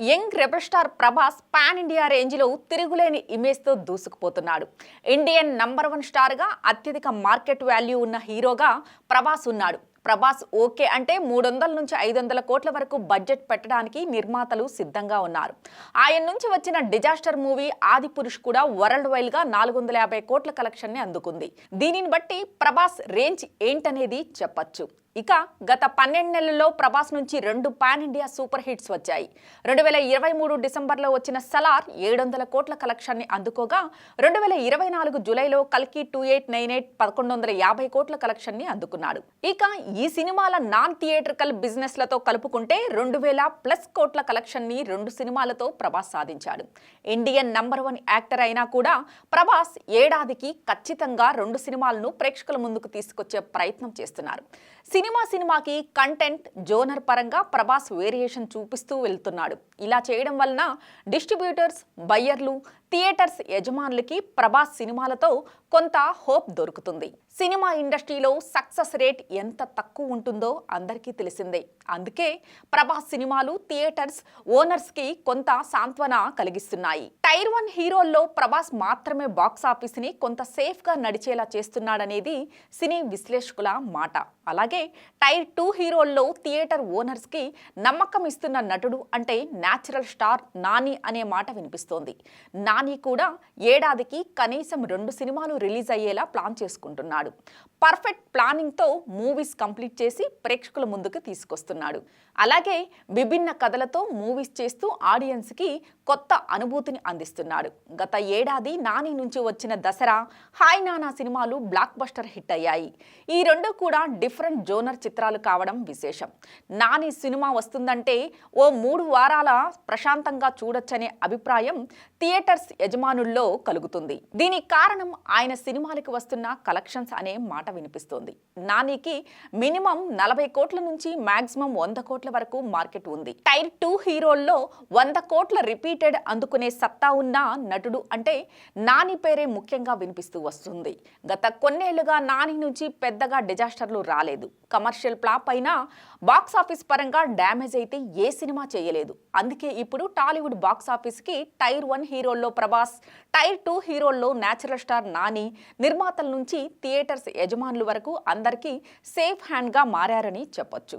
Young rebel star Prabhas pan India రేంజ్లో తిరుగులేని ఇమేజ్తో దూసుకుపోతున్నాడు. ఇండియన్ నంబర్ వన్ స్టార్గా అత్యధిక మార్కెట్ వాల్యూ ఉన్న హీరోగా ప్రభాస్ ఉన్నాడు. ప్రభాస్ ఓకే అంటే మూడు వందల నుంచి ఐదు వందల కోట్ల వరకు బడ్జెట్ పెట్టడానికి నిర్మాతలు సిద్ధంగా ఉన్నారు. ఆయన నుంచి వచ్చిన డిజాస్టర్ మూవీ ఆది పురుష్ కూడా వరల్డ్ వైడ్గా నాలుగు వందల యాభై కోట్ల కలెక్షన్ని అందుకుంది. దీనిని బట్టి ప్రభాస్ రేంజ్ ఏంటనేది చెప్పచ్చు. ఇక గత పన్నెండు నెలల్లో ప్రభాస్ నుంచి రెండు పాన్ ఇండియా సూపర్ హిట్స్ వచ్చాయి. రెండు వేల ఇరవై మూడు డిసెంబర్లో వచ్చిన సలార్ ఏడు వందల కోట్ల కలెక్షన్ని అందుకోగా రెండు వేల ఇరవై నాలుగు జూలైలో కల్కి టూ ఎయిట్ నైన్ ఎయిట్ పదకొండు వందల యాభై కోట్ల కలెక్షన్ని అందుకున్నాడు. ఇక ఈ సినిమాల నాన్ థియేట్రికల్ బిజినెస్లతో కలుపుకుంటే రెండు వేల ప్లస్ కోట్ల కలెక్షన్ని రెండు సినిమాలతో ప్రభాస్ సాధించాడు. ఇండియన్ నంబర్ వన్ యాక్టర్ అయినా కూడా ప్రభాస్ ఏడాదికి ఖచ్చితంగా రెండు సినిమాలను ప్రేక్షకుల ముందుకు తీసుకొచ్చే ప్రయత్నం చేస్తున్నారు. సినిమా సినిమాకి కంటెంట్ జోనర్ పరంగా ప్రభాస్ వేరియేషన్ చూపిస్తూ వెళ్తున్నాడు. ఇలా చేయడం వలన డిస్ట్రిబ్యూటర్స్ బయ్యర్లు థియేటర్స్ యజమానులకి ప్రభాస్ సినిమాలతో కొంత హోప్ దొరుకుతుంది. సినిమా ఇండస్ట్రీలో సక్సెస్ రేట్ ఎంత తక్కువ ఉంటుందో అందరికీ తెలిసిందే. అందుకే ప్రభాస్ సినిమాలు థియేటర్స్ ఓనర్స్కి కొంత సాంత్వన కలిగిస్తున్నాయి. టైర్ వన్ హీరోల్లో ప్రభాస్ మాత్రమే బాక్స్ ఆఫీస్ని కొంత సేఫ్గా నడిచేలా చేస్తున్నాడనేది సినీ విశ్లేషకుల మాట. అలాగే టైర్ టూ హీరోల్లో థియేటర్ ఓనర్స్కి నమ్మకం ఇస్తున్న నటుడు అంటే న్యాచురల్ స్టార్ నాని అనే మాట వినిపిస్తోంది. నాని కూడా ఏడాదికి కనీసం రెండు సినిమాలు రిలీజ్ అయ్యేలా ప్లాన్ చేసుకుంటున్నాడు. పర్ఫెక్ట్ ప్లానింగ్తో మూవీస్ కంప్లీట్ చేసి ప్రేక్షకుల ముందుకు తీసుకొస్తున్నాడు. అలాగే విభిన్న కథలతో మూవీస్ చేస్తూ ఆడియన్స్కి కొత్త అనుభూతిని అందిస్తున్నాడు. గత ఏడాది నాని నుంచి వచ్చిన దసరా హాయ్ నానా సినిమాలు బ్లాక్ బస్టర్ హిట్ అయ్యాయి. ఈ రెండు కూడా డిఫరెంట్ జోనర్ చిత్రాలు కావడం విశేషం. నాని సినిమా వస్తుందంటే ఓ మూడు వారాల ప్రశాంతంగా చూడొచ్చనే అభిప్రాయం థియేటర్స్ యజమానుల్లో కలుగుతుంది. దీనికి కారణం ఆయన సినిమాలకు వస్తున్న కలెక్షన్స్ అనే మాట వినిపిస్తోంది. నానికి మినిమం నలభై కోట్ల నుంచి మాక్సిమం వంద కోట్ల వరకు మార్కెట్ ఉంది. టైర్ టూ హీరోల్లో వంద కోట్ల రిపీటెడ్ అందుకునే సత్తా ఉన్న నటుడు అంటే నాని పేరే ముఖ్యంగా వినిపిస్తూ వస్తుంది. గత కొన్నేళ్ళుగా నాని నుంచి పెద్దగా డిజాస్టర్లు రాలేదు. కమర్షియల్ ప్లాప్ అయినా బాక్స్ ఆఫీస్ పరంగా డ్యామేజ్ అయితే ఏ సినిమా చేయలేదు. అందుకే ఇప్పుడు టాలీవుడ్ బాక్స్ ఆఫీస్కి టైర్ వన్ హీరోల్లో ప్రభాస్ టైర్ టూ హీరోల్లో న్యాచురల్ స్టార్ నాని నిర్మాతల నుంచి థియేటర్స్ యజమానుల వరకు అందరికీ సేఫ్ హ్యాండ్గా మారారని చెప్పొచ్చు.